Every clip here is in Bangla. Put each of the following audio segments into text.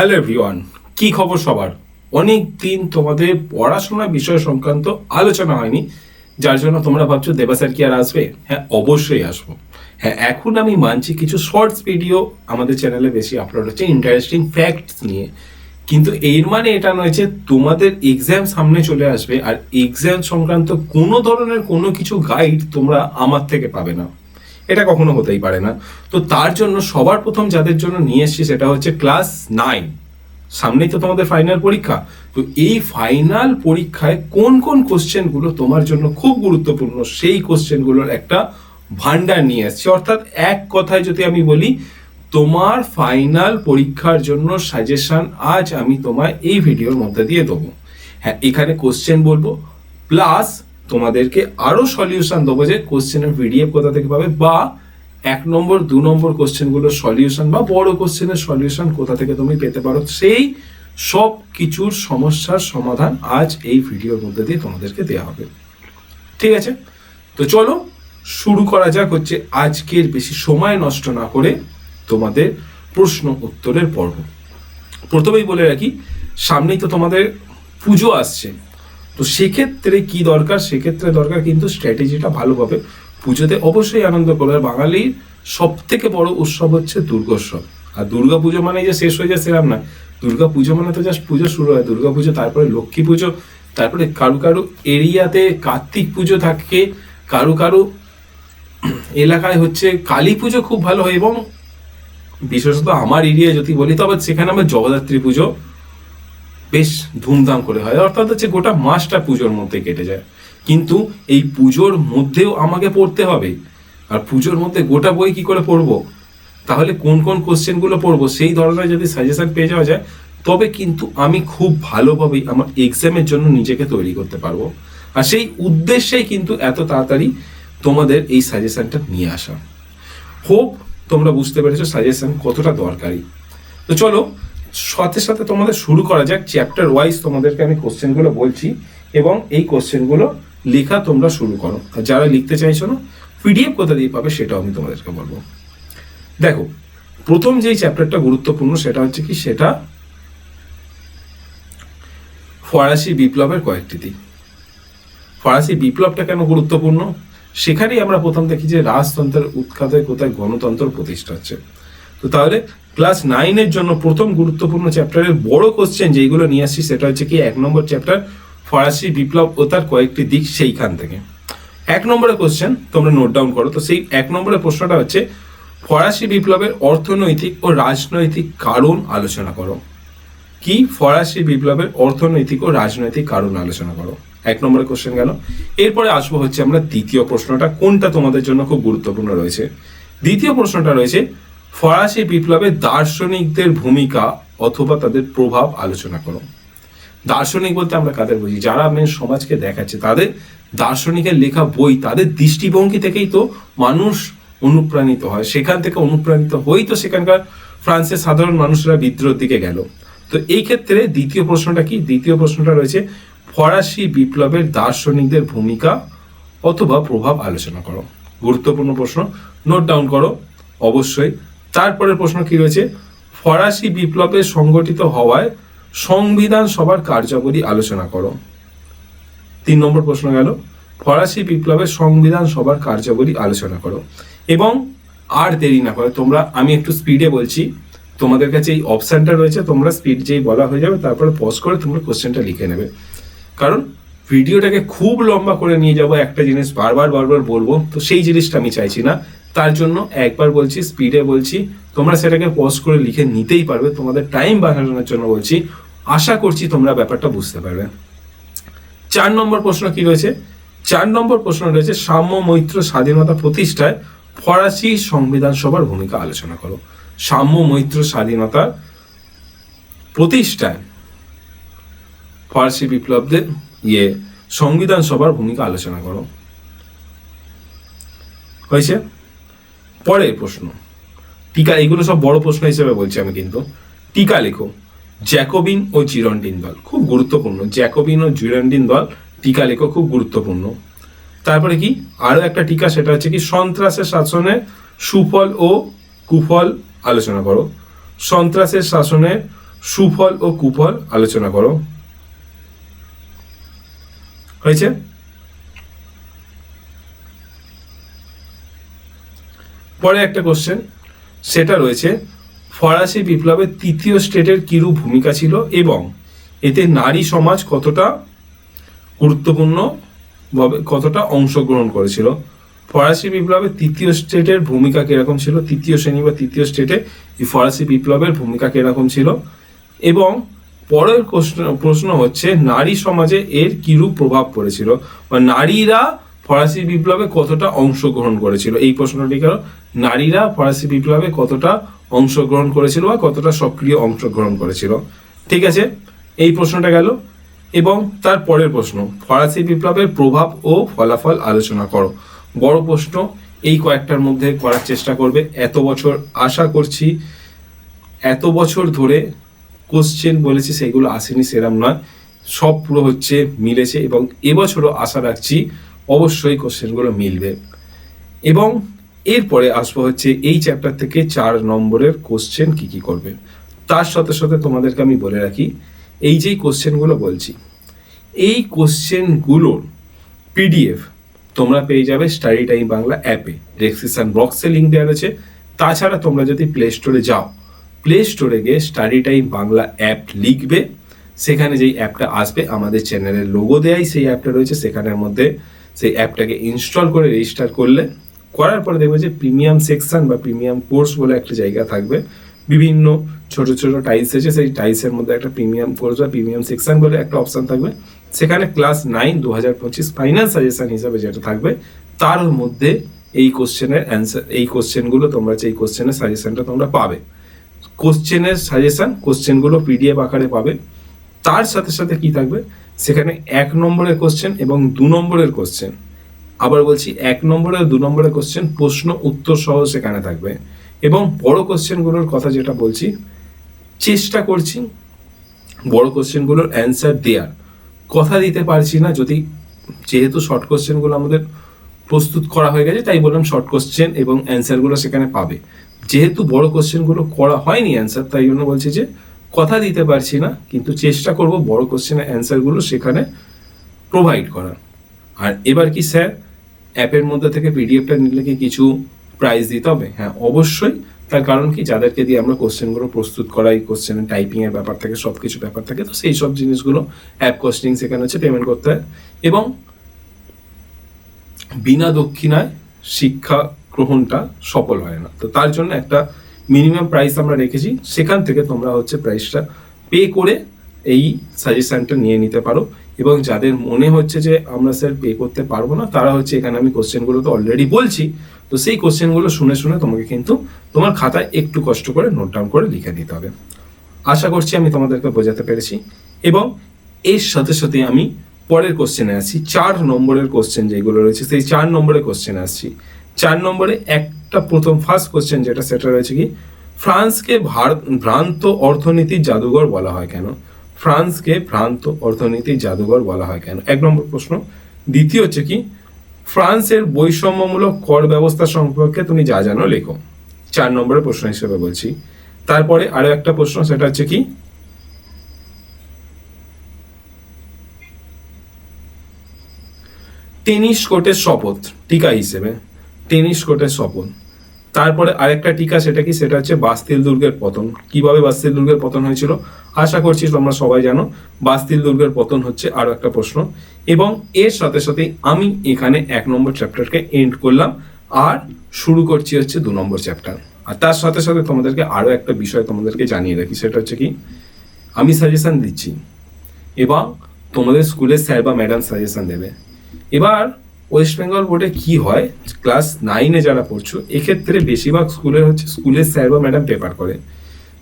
হ্যালো এভরিওয়ান কি খবর সবার? অনেক দিন তোমাদের পড়াশোনা বিষয় সংক্রান্ত আলোচনা হয়নি, যার জন্য তোমরা ভাবছ দেবা স্যার কি আর আসবে? হ্যাঁ অবশ্যই আসব। হ্যাঁ এখন আমি মানছি কিছু শর্টস ভিডিও আমাদের চ্যানেলে বেশি আপলোড হচ্ছে ইন্টারেস্টিং ফ্যাক্টস নিয়ে। কিন্তু এর মানে এটা নয় যে তোমাদের এক্সাম সামনে চলে আসবে, আর এক্সাম সংক্রান্ত কোনো ধরনের কোনো কিছু গাইড তোমরা আমার থেকে পাবে না। এটা কখনো হতেই পারে না। তো তার জন্য সবার প্রথম যাদের জন্য নিয়ে এসছি সেটা হচ্ছে ক্লাস নাইন। সামনেই তো তোমাদের ফাইনাল পরীক্ষা। তো এই ফাইনাল পরীক্ষায় কোন কোন কোশ্চেনগুলো তোমার জন্য খুব গুরুত্বপূর্ণ, সেই কোশ্চেনগুলোর একটা ভান্ডার নিয়ে এসছি। অর্থাৎ এক কথায় যদি আমি বলি, তোমার ফাইনাল পরীক্ষার জন্য সাজেশন আজ আমি তোমায় এই ভিডিওর মধ্যে দিয়ে দেবো। হ্যাঁ এখানে কোশ্চেন বলব প্লাস তোমাদেরকে আরও সলিউশন দেবো যে কোশ্চেনের পিডিএফ কোথা থেকে পাবে বা এক নম্বর, দু নম্বর কোশ্চেনগুলোর সলিউশন বা বড় কোশ্চেনের সলিউশন কোথা থেকে তুমি পেতে পারো, সেই সব কিছুর সমস্যার সমাধান আজ এই ভিডিওর মধ্যে দিয়ে তোমাদেরকে দেওয়া হবে। ঠিক আছে? তো চলো শুরু করা যাক হচ্ছে আজকের বেশি সময় নষ্ট না করে তোমাদের প্রশ্ন উত্তরের পর্ব। প্রথমেই বলে রাখি, সামনেই তো তোমাদের পুজো আসছে। তো সেক্ষেত্রে কি দরকার? সেক্ষেত্রে দরকার কিন্তু স্ট্র্যাটেজিটা ভালোভাবে পুজোতে অবশ্যই আনন্দ করবে। আর বাঙালির সব থেকে বড় উৎসব হচ্ছে দুর্গোৎসব। আর দুর্গা পুজো মানে যে শেষ হয়ে যায় সেরাম না। দুর্গা পুজো মানে তো জাস্ট পুজো শুরু হয়। দুর্গা পুজো, তারপরে লক্ষ্মী পুজো, তারপরে কারু কারু এরিয়াতে কার্তিক পুজো থাকে। কারু কারু এলাকায় হচ্ছে কালী পুজো খুব ভালো হয় এবং বিশেষত আমার এরিয়া যদি বলি, তবে সেখানে আমার জগদ্ধাত্রী পুজো বেশ ধুমধাম করে হয়। অর্থাৎ হচ্ছে গোটা মাসটা পুজোর মধ্যে কেটে যায়। কিন্তু এই পুজোর মধ্যেও আমাকে পড়তে হবে। আর পুজোর মধ্যে গোটা বই কি করে পড়ব? তাহলে কোন কোন কোশ্চেনগুলো পড়ব? সেই ধরনের যদি সাজেশন পেয়ে যাওয়া যায়, তবে কিন্তু আমি খুব ভালোভাবেই আমার এক্সামের জন্য নিজেকে তৈরি করতে পারব। আর সেই উদ্দেশ্যেই কিন্তু এত তাড়াতাড়ি তোমাদের এই সাজেশনটা নিয়ে আসা। হোপ তোমরা বুঝতে পেরেছ সাজেশন কতটা দরকারি। তো চলো সাথে সাথে তোমাদের শুরু করা যাক চ্যাপ্টার ওয়াইজ তোমাদেরকে আমি কোশ্চেনগুলো বলছি এবং এই কোশ্চেনগুলো লেখা তোমরা শুরু করো। আর যারা লিখতে চাইছো না পিডিএফ কোথা দিয়ে পাবে সেটাও আমি তোমাদেরকে বলব। দেখো, প্রথম যেই চ্যাপ্টারটা গুরুত্বপূর্ণ সেটা হচ্ছে কি, সেটা ফরাসি বিপ্লবের কয়েকটি দিক। ফরাসি বিপ্লবটা কেন গুরুত্বপূর্ণ? সেখানেই আমরা প্রথম দেখি যে রাজতন্ত্রের উৎখাতে কোথায় গণতন্ত্র প্রতিষ্ঠা হচ্ছে। তো তাহলে ক্লাস নাইনের জন্য প্রথম গুরুত্বপূর্ণ চ্যাপ্টারের বড় কোশ্চেন যেইগুলো নিয়ে আসছি, সেটা হচ্ছে কি এক নম্বর চ্যাপ্টার ফরাসি বিপ্লব ও তার কয়েকটি দিক সেইখান থেকে। এক নম্বরের কোশ্চেন তোমরা নোট ডাউন করো, তো সেই এক নম্বরের প্রশ্নটা হচ্ছে, ফরাসি বিপ্লবের অর্থনৈতিক ও রাজনৈতিক কারণ আলোচনা করো। কি ফরাসি বিপ্লবের অর্থনৈতিক ও রাজনৈতিক কারণ আলোচনা করো? এক নম্বরের কোশ্চেন গেল। এরপরে আসব হচ্ছে আমরা দ্বিতীয় প্রশ্নটা, কোনটা তোমাদের জন্য খুব গুরুত্বপূর্ণ রয়েছে। দ্বিতীয় প্রশ্নটা রয়েছে ফরাসি বিপ্লবে দার্শনিকদের ভূমিকা অথবা তাদের প্রভাব আলোচনা করো। দার্শনিক বলতে আমরা কাদের বুঝি? যারা মেন সমাজকে দেখাচ্ছে, তাদের দার্শনিকের লেখা বই, তাদের দৃষ্টিভঙ্গি থেকেই তো মানুষ অনুপ্রাণিত হয়। সেখান থেকে অনুপ্রাণিত হয়েই তো সেখানকার ফ্রান্সের সাধারণ মানুষরা বিদ্রোহের দিকে গেল। তো এই ক্ষেত্রে দ্বিতীয় প্রশ্নটা কি? দ্বিতীয় প্রশ্নটা রয়েছে, ফরাসি বিপ্লবের দার্শনিকদের ভূমিকা অথবা প্রভাব আলোচনা করো। গুরুত্বপূর্ণ প্রশ্ন নোট ডাউন করো। অবশ্যই তারপরের প্রশ্ন কি রয়েছে? ফরাসি বিপ্লবে সংগঠিত হওয়ায় সংবিধান সভার কার্যাবলী আলোচনা করো। তিন নম্বর প্রশ্ন গেল, ফরাসি বিপ্লবের সংবিধান সভার কার্যাবলী আলোচনা করো। এবং আর দেরি না করে, তোমরা, আমি একটু স্পিডে বলছি, তোমাদের কাছে এই অপশানটা রয়েছে, তোমরা স্পিড যেই বলা হয়ে যাবে, তারপরে পজ করে তোমরা কোশ্চেনটা লিখে নেবে। কারণ ভিডিওটাকে খুব লম্বা করে নিয়ে যাব, একটা জিনিস বারবার বারবার বলব, তো সেই জিনিসটা আমি চাইছি না। তার জন্য একবার বলছি স্পিডে বলছি, তোমরা সেটাকে পজ করে লিখে নিতেই পারবে। তোমাদের টাইম বাঁচানোর জন্য বলছি, আশা করছি তোমরা ব্যাপারটা বুঝতে পারবে। চার নম্বর প্রশ্ন কি রয়েছে? চার নম্বর প্রশ্ন রয়েছে, সাম্য মৈত্র স্বাধীনতা প্রতিষ্ঠায় ফরাসি সংবিধান সভার ভূমিকা আলোচনা করো। সাম্য মৈত্র স্বাধীনতার প্রতিষ্ঠায় ফরাসি বিপ্লবদের ইয়ে সংবিধান সভার ভূমিকা আলোচনা করো। হয়েছে? পরের প্রশ্ন। টিকা, এগুলো সব বড় প্রশ্ন হিসেবে বলছি আমি কিন্তু। টিকা লেখো, জ্যাকোবিন ও জিরন্ডিন দল। খুব গুরুত্বপূর্ণ, জ্যাকোবিন ও জিরন্ডিন দল টিকা লেখো, খুব গুরুত্বপূর্ণ। তারপরে কি? আরও একটা টিকা, সেটা হচ্ছে কি, সন্ত্রাসের শাসনে সুফল ও কুফল আলোচনা করো। সন্ত্রাসের শাসনে সুফল ও কুফল আলোচনা করো। হয়েছে? পরে একটা কোশ্চেন সেটা রয়েছে, ফরাসি বিপ্লবের তৃতীয় স্টেটের কিরূপ ভূমিকা ছিল এবং এতে নারী সমাজ কতটা গুরুত্বপূর্ণভাবে কতটা অংশগ্রহণ করেছিল? ফরাসি বিপ্লবের তৃতীয় স্টেটের ভূমিকা কীরকম ছিল? তৃতীয় শ্রেণি বা তৃতীয় স্টেটে এই ফরাসি বিপ্লবের ভূমিকা কীরকম ছিল? এবং পরের প্রশ্ন হচ্ছে, নারী সমাজে এর কিরূপ প্রভাব পড়েছিল? বা নারীরা ফরাসি বিপ্লবে কতটা অংশগ্রহণ করেছিল? এই প্রশ্নটি কেন নারীরা ফরাসি বিপ্লবে কতটা অংশগ্রহণ করেছিল বা কতটা সক্রিয় অংশগ্রহণ করেছিল? ঠিক আছে, এই প্রশ্নটা গেল। এবং তার পরের প্রশ্ন, ফরাসি বিপ্লবের প্রভাব ও ফলাফল আলোচনা করো। বড় প্রশ্ন, এই কয়েকটার মধ্যে করার চেষ্টা করবে। এত বছর আশা করছি, এত বছর ধরে কোশ্চেন বলেছি, সেগুলো আসেনি, সেরাম নয়। সব পুরো হচ্ছে, মিলেছে এবং এবছরও আশা রাখছি অবশ্যই কোশ্চেনগুলো মিলবে। এবং এরপরে আসব হচ্ছে এই চ্যাপ্টার থেকে চার নম্বরের কোশ্চেন কি কি করবে। তার সাথে সাথে তোমাদেরকে আমি বলে রাখি, এই যেই কোশ্চেনগুলো বলছি, এই কোশ্চেনগুলোর পিডিএফ তোমরা পেয়ে যাবে স্টাডি টাইম বাংলা অ্যাপে রেক্সিসান বক্সে লিঙ্ক দেওয়া রয়েছে। তাছাড়া তোমরা যদি প্লে স্টোরে যাও প্লে স্টোরে গিয়ে স্টাডি টাইম বাংলা অ্যাপ লিখবে। সেখানে যেই অ্যাপটা আসবে, আমাদের চ্যানেলের লোগো দেয়াই সেই অ্যাপটা রয়েছে। সেখানের মধ্যে সেই অ্যাপটাকে ইনস্টল করে রেজিস্টার করলে, করার পরে দেখবে যে প্রিমিয়াম সেকশন বা প্রিমিয়াম কোর্স বলে একটা জায়গা থাকবে। বিভিন্ন ছোট ছোট টাইলস আছে, সেই টাইলসের মধ্যে একটা প্রিমিয়াম কোর্স বা প্রিমিয়াম সেকশন বলে একটা অপশান থাকবে। সেখানে ক্লাস নাইন দু হাজার পঁচিশ ফাইনাল সাজেশন হিসাবে যেটা থাকবে, তার মধ্যে এই কোশ্চেনের অ্যান্সার এই কোশ্চেনগুলো তোমরা যে এই কোশ্চেনের সাজেশনটা তোমরা পাবে। কোশ্চেনের সাজেশন কোশ্চেনগুলো পিডিএফ আকারে পাবে। তার সাথে সাথে কি থাকবে? সেখানে এক নম্বরের কোশ্চেন এবং দু নম্বরের কোশ্চেন আবার বলছি, এক নম্বরের দু নম্বরের কোশ্চেন প্রশ্ন উত্তর সহ সেখানে থাকবে। এবং বড় কোশ্চেনগুলোর কথা যেটা বলছি, চেষ্টা করছি বড় কোশ্চেনগুলোর অ্যান্সার দেওয়ার কথা দিতে পারছি না, যদি যেহেতু শর্ট কোশ্চেনগুলো আমাদের প্রস্তুত করা হয়ে গেছে, তাই বললাম শর্ট কোশ্চেন এবং অ্যান্সারগুলো সেখানে পাবে। যেহেতু বড় কোশ্চেনগুলো করা হয়নি অ্যান্সার তাই জন্য বলছি যে কথা দিতে পারছি না, কিন্তু চেষ্টা করব বড় কোশ্চেনের অ্যান্সারগুলো সেখানে প্রোভাইড করার। আর এবার কি স্যার অ্যাপের মধ্যে থেকে পিডিএফটা নিলে কি কিছু প্রাইজ দিতে হবে? হ্যাঁ অবশ্যই। তার কারণ কি? যাদেরকে দিয়ে আমরা কোশ্চেনগুলো প্রস্তুত করাই কোশ্চেনের টাইপিংয়ের ব্যাপার থাকে সব কিছু ব্যাপার থাকে, তো সেই সব জিনিসগুলো অ্যাপ কস্টিং সেখানে হচ্ছে পেমেন্ট করতে হয়। এবং বিনা দক্ষিণায় শিক্ষা গ্রহণটা সফল হয় না। তো তার জন্য একটা মিনিমাম প্রাইস আমরা রেখেছি, সেখান থেকে তোমরা হচ্ছে প্রাইসটা পে করে এই সাজেশানটা নিয়ে নিতে পারো। এবং যাদের মনে হচ্ছে যে আমরা স্যার পে করতে পারব না, তারা হচ্ছে এখানে আমি কোশ্চেনগুলো তো অলরেডি বলছি। তো সেই কোশ্চেনগুলো শুনে শুনে তোমাকে কিন্তু তোমার খাতায় একটু কষ্ট করে নোট ডাউন করে লিখে দিতে হবে। আশা করছি আমি তোমাদেরকে বোঝাতে পেরেছি। এবং এর সাথে সাথে আমি পরের কোশ্চেনে আসছি। চার নম্বরের কোশ্চেন যেগুলো রয়েছে, সেই চার নম্বরের কোশ্চেনে আসছি। চার নম্বরে একটা প্রথম ফার্স্ট কোশ্চেন যেটা, সেটা রয়েছে কি, ফ্রান্সকে ভারত ভ্রান্ত অর্থনীতির জাদুঘর বলা হয় কেন? ফ্রান্সকে ভ্রান্ত অর্থনীতির জাদুঘর বলা হয় কেন? এক নম্বর প্রশ্ন। দ্বিতীয় হচ্ছে কি, ফ্রান্সের বৈষম্যমূলক কর ব্যবস্থা সম্পর্কে তুমি যা জানো লেখো। চার নম্বরের প্রশ্ন হিসেবে বলছি। তারপরে আরও একটা প্রশ্ন, সেটা হচ্ছে কি, টেনিস কোর্টের শপথ, টিকা হিসেবে। টেনিস কোর্টের স্বপন। তারপরে আরেকটা টিকা সেটা কি? সেটা হচ্ছে বাস্তিল দুর্গের পতন। কীভাবে বাস্তিল দুর্গের পতন হয়েছিল? আশা করছি তোমরা সবাই জানো, বাস্তিল দুর্গের পতন হচ্ছে আরও একটা প্রশ্ন। এবং এর সাথে সাথে আমি এখানে এক নম্বর চ্যাপ্টারকে এন্ড করলাম। আর শুরু করছি হচ্ছে দু নম্বর চ্যাপ্টার। আর তার সাথে সাথে তোমাদেরকে আরও একটা বিষয় তোমাদেরকে জানিয়ে রাখি, সেটা হচ্ছে কি? আমি সাজেশন দিচ্ছি। এবং তোমাদের স্কুলের স্যার বা ম্যাডাম সাজেশন দেবে। এবার ওয়েস্ট বেঙ্গল বোর্ডে কি হয়? ক্লাস নাইনে যারা পড়ছো, এক্ষেত্রে বেশিরভাগ স্কুলের হচ্ছে স্কুলের স্যার বা ম্যাডাম পেপার করে।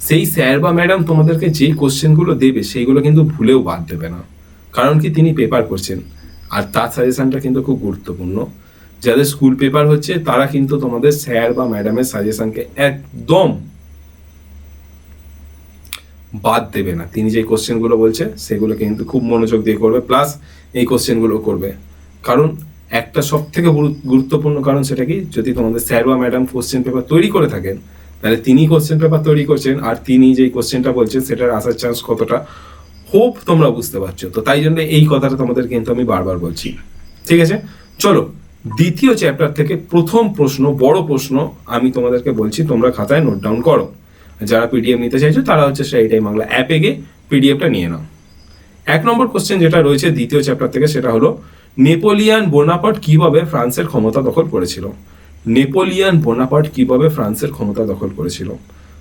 সেই স্যার বা ম্যাডাম তোমাদেরকে যেই কোশ্চেনগুলো দেবে, সেইগুলো কিন্তু ভুলেও বাদ দেবে না। কারণ কি, তিনি পেপার করছেন। আর তার সাজেশনটা কিন্তু খুব গুরুত্বপূর্ণ। যাদের স্কুল পেপার হচ্ছে, তারা কিন্তু তোমাদের স্যার বা ম্যাডামের সাজেশনকে একদম বাদ দেবে না। তিনি যে কোশ্চেনগুলো বলছে সেগুলো কিন্তু খুব মনোযোগ দিয়ে করবে। প্লাস এই কোশ্চেনগুলো করবে। কারণ একটা সব থেকে গুরুত্বপূর্ণ কারণ সেটা কি? যদি তোমাদের স্যার বা ম্যাডাম কোশ্চেন পেপার তৈরি করে থাকেন, তাহলে তিনি কোশ্চেন পেপার তৈরি করছেন আর তিনি যেই কোশ্চেনটা বলছেন সেটার আসার চান্স কতটা? হোপ তোমরা বুঝতে পারছ। তো তাই জন্য এই কথাটা তোমাদের কিন্তু আমি বারবার বলছি। ঠিক আছে? চলো, দ্বিতীয় চ্যাপ্টার থেকে প্রথম প্রশ্ন, বড় প্রশ্ন আমি তোমাদেরকে বলছি, তোমরা খাতায় নোট ডাউন করো। যারা পিডিএফ নিতে চাইছো, তারা হচ্ছে সেই টাইম বাংলা অ্যাপে গিয়ে পিডিএফটা নিয়ে নাও। এক নম্বর কোশ্চেন যেটা রয়েছে দ্বিতীয় চ্যাপ্টার থেকে, সেটা হলো নেপোলিয়ান বোনাপার্ট কীভাবে ফ্রান্সের ক্ষমতা দখল করেছিল? নেপোলিয়ান বোনাপার্ট কীভাবে ফ্রান্সের ক্ষমতা দখল করেছিল?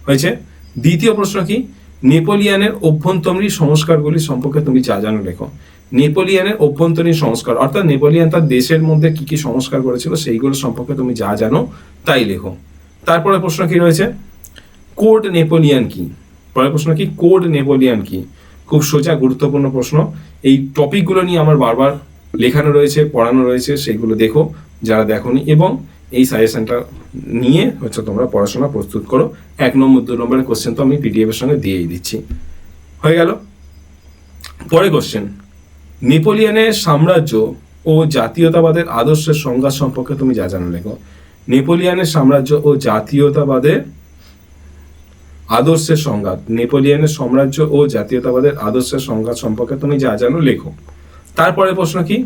হয়েছে? দ্বিতীয় প্রশ্ন কি? নেপোলিয়ানের অভ্যন্তরীণ সংস্কারগুলি সম্পর্কে তুমি যা জানো লেখো। নেপোলিয়ানের অভ্যন্তরীণ সংস্কার, অর্থাৎ নেপোলিয়ান তার দেশের মধ্যে কি কি সংস্কার করেছিল সেইগুলো সম্পর্কে তুমি যা জানো তাই লেখো। তারপরে প্রশ্ন কি রয়েছে? কোড নেপোলিয়ান কি? পরের প্রশ্ন কি? কোড নেপোলিয়ান কি? খুব সোজা, গুরুত্বপূর্ণ প্রশ্ন। এই টপিকগুলো নিয়ে আমার বারবার লেখানো রয়েছে, পড়ানো রয়েছে, সেগুলো দেখো, যারা দেখোনি। এবং এই সাজেশনটা নিয়ে হচ্ছে তোমরা পড়াশোনা প্রস্তুত করো। এক নম্বর, দু নম্বরের কোশ্চেন তো আমি পিডিএফ এর সঙ্গে দিয়েই দিচ্ছি। হয়ে গেল। পরে কোশ্চেন নেপোলিয়ানের সাম্রাজ্য ও জাতীয়তাবাদের আদর্শের সংজ্ঞা সম্পর্কে তুমি যা জানো লেখো। নেপোলিয়ানের সাম্রাজ্য ও জাতীয়তাবাদের আদর্শের সংঘাত নেপোলিয়ানের সাম্রাজ্য ও জাতীয়তাবাদের আদর্শের সংঘাত সম্পর্কে তুমি যা জানো লেখো। তারপরে প্রশ্ন কি?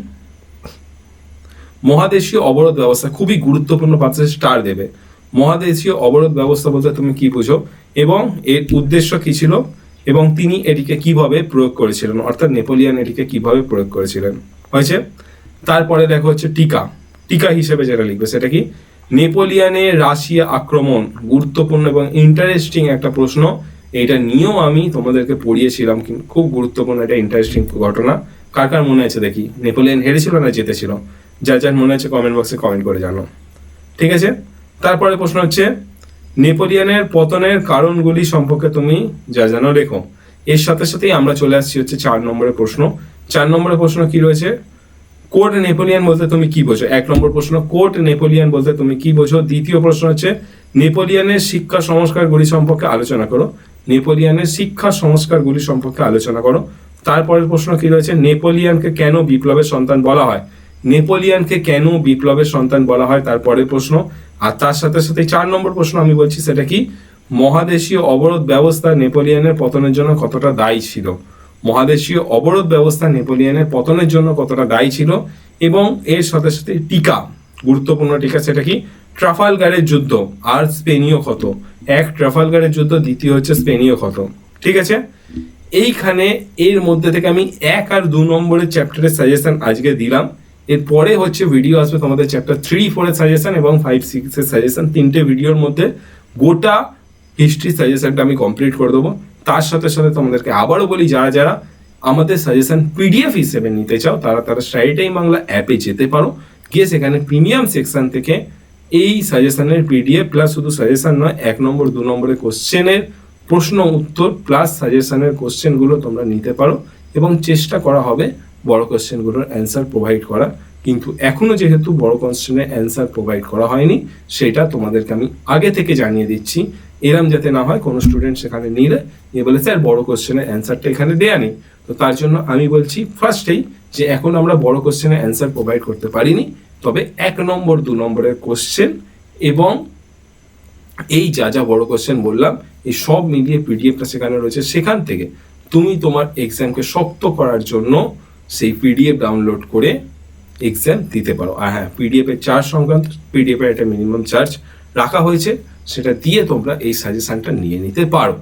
মহাদেশীয় অবরোধ ব্যবস্থা খুবই গুরুত্বপূর্ণ পাচ্ছে স্টার দেবে। মহাদেশীয় অবরোধ ব্যবস্থা বলতে তুমি কি বুঝো? এবং এর উদ্দেশ্য কি ছিল? এবং তিনি এটিকে কীভাবে প্রয়োগ করেছিলেন? অর্থাৎ নেপোলিয়ান এটিকে কীভাবে প্রয়োগ করেছিলেন? হয়েছে? তারপরে দেখো হচ্ছে টিকা। টিকা হিসেবে যেটা লিখবে সেটা কি? নেপোলিয়ানের রাশিয়া আক্রমণ গুরুত্বপূর্ণ এবং ইন্টারেস্টিং একটা প্রশ্ন। এটা নিয়েও আমি তোমাদেরকে পড়িয়েছিলাম, কিন্তু খুব গুরুত্বপূর্ণ একটা ইন্টারেস্টিং ঘটনা। কার কার মনে আছে দেখি? নেপোলিয়ান হেরেছিল না জিতেছিল যার যার মনে আছে কমেন্ট বক্সে কমেন্ট করে জানো। ঠিক আছে? তারপরে প্রশ্ন হচ্ছে, নেপোলিয়ানের পতনের কারণগুলি সম্পর্কে তুমি যা জানো লেখো। এর সাথে সাথেই আমরা চলে আসছি হচ্ছে চার নম্বরের প্রশ্ন। চার নম্বরের প্রশ্ন কি রয়েছে? কোর্ট নেপোলিয়ান বলতে তুমি কি বোঝো? এক নম্বর প্রশ্ন কোর্ট নেপোলিয়ান বলতে তুমি কি বোঝো? দ্বিতীয় প্রশ্ন হচ্ছে, নেপোলিয়ানের শিক্ষা সংস্কারগুলি সম্পর্কে আলোচনা করো। নেপোলিয়ানের শিক্ষা সংস্কারগুলি সম্পর্কে আলোচনা করো। তারপরের প্রশ্ন কি রয়েছে? নেপোলিয়ানকে কেন বিপ্লবের সন্তান বলা হয়? নেপোলিয়ানকে কেন বিপ্লবের সন্তান বলা হয়? তারপরের প্রশ্ন। আর তার সাথে সাথে চার নম্বর প্রশ্ন আমি বলছি, সেটা কি? মহাদেশীয় অবরোধ ব্যবস্থা নেপোলিয়ানের পতনের জন্য কতটা দায়ী ছিল? মহাদেশীয় অবরোধ ব্যবস্থা নেপোলিয়ানের পতনের জন্য কতটা দায়ী ছিল? এবং এর সাথে সাথে টিকা, গুরুত্বপূর্ণ টিকা, সেটা কি? ট্রাফালগারের যুদ্ধ, আর স্পেনীয় ক্ষত। এক ট্রাফালগারের যুদ্ধ, দ্বিতীয় হচ্ছে স্পেনীয় ক্ষত। ঠিক আছে? এইখানে এর মধ্যে থেকে আমি এক আর দু নম্বরের চ্যাপ্টারের সাজেশন আজকে দিলাম। এরপরে হচ্ছে ভিডিও আসবে তোমাদের চ্যাপ্টার থ্রি ফোরের সাজেশন এবং ফাইভ সিক্সের সাজেশন তিনটে ভিডিওর মধ্যে গোটা হিস্ট্রি সাজেশনটা আমি কমপ্লিট করে দেবো। তার সাথে সাথে তোমাদেরকে আবারও বলি, যারা যারা আমাদের সাজেশন পিডিএফ হিসেবে নিতে চাও, তারা তারা স্টাডি টাইম বাংলা অ্যাপে যেতে পারো। গিয়ে সেখানে প্রিমিয়াম সেকশন থেকে এই সাজেশনের পিডিএফ প্লাস শুধু সাজেশন নয়, এক নম্বর, দু নম্বরের কোশ্চেনের প্রশ্ন, উত্তর প্লাস সাজেশনের কোশ্চেনগুলো তোমরা নিতে পারো এবং চেষ্টা করা হবে বড় কোশ্চেনগুলোর অ্যান্সার প্রোভাইড করা। কিন্তু এখনও যেহেতু বড় কোশ্চেনের অ্যান্সার প্রোভাইড করা হয়নি, সেটা তোমাদেরকে আমি আগে থেকে জানিয়ে দিচ্ছি। এরম যাতে না হয়, কোনো স্টুডেন্ট সেখানে নিলে নিয়ে বলে, স্যার, বড় কোশ্চেনের অ্যান্সারটা এখানে দেয়া নেই। তো তার জন্য আমি বলছি ফার্স্টেই যে এখন আমরা বড় কোশ্চেনের অ্যান্সার প্রোভাইড করতে পারিনি, তবে এক নম্বর, দু নম্বরের কোশ্চেন এবং এই যা যা বড় কোশ্চেন বললাম, এই সব মিলিয়ে পিডিএফটা সেখানে রয়েছে। সেখান থেকে তুমি তোমার এক্সামকে শক্ত করার জন্য সেই পিডিএফ ডাউনলোড করে এক্সাম দিতে পারো। আর হ্যাঁ পিডিএফ এর চার্জ সংক্রান্ত পিডিএফ এর একটা মিনিমাম চার্জ রাখা হয়েছে, সেটা দিয়ে তোমরা এই সাজেশনটা নিয়ে নিতে পারো।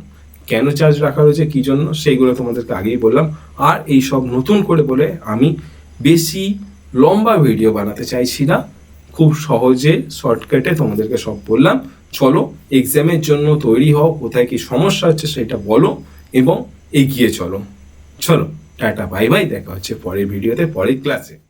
কেন চার্জ রাখা হয়েছে, কি জন্য, সেইগুলো তোমাদেরকে আগেই বললাম। আর এই সব নতুন করে বলে আমি বেশি লম্বা ভিডিও বানাতে চাইছি না। খুব সহজে শর্টকাটে তোমাদেরকে সব বললাম। চলো এক্সামের জন্য তৈরি হও, কোথায় কি সমস্যা হচ্ছে সেটা বলো এবং এগিয়ে চলো। চলো, টাটা বাই বাই দেখা হচ্ছে পরের ভিডিওতে পরের ক্লাসে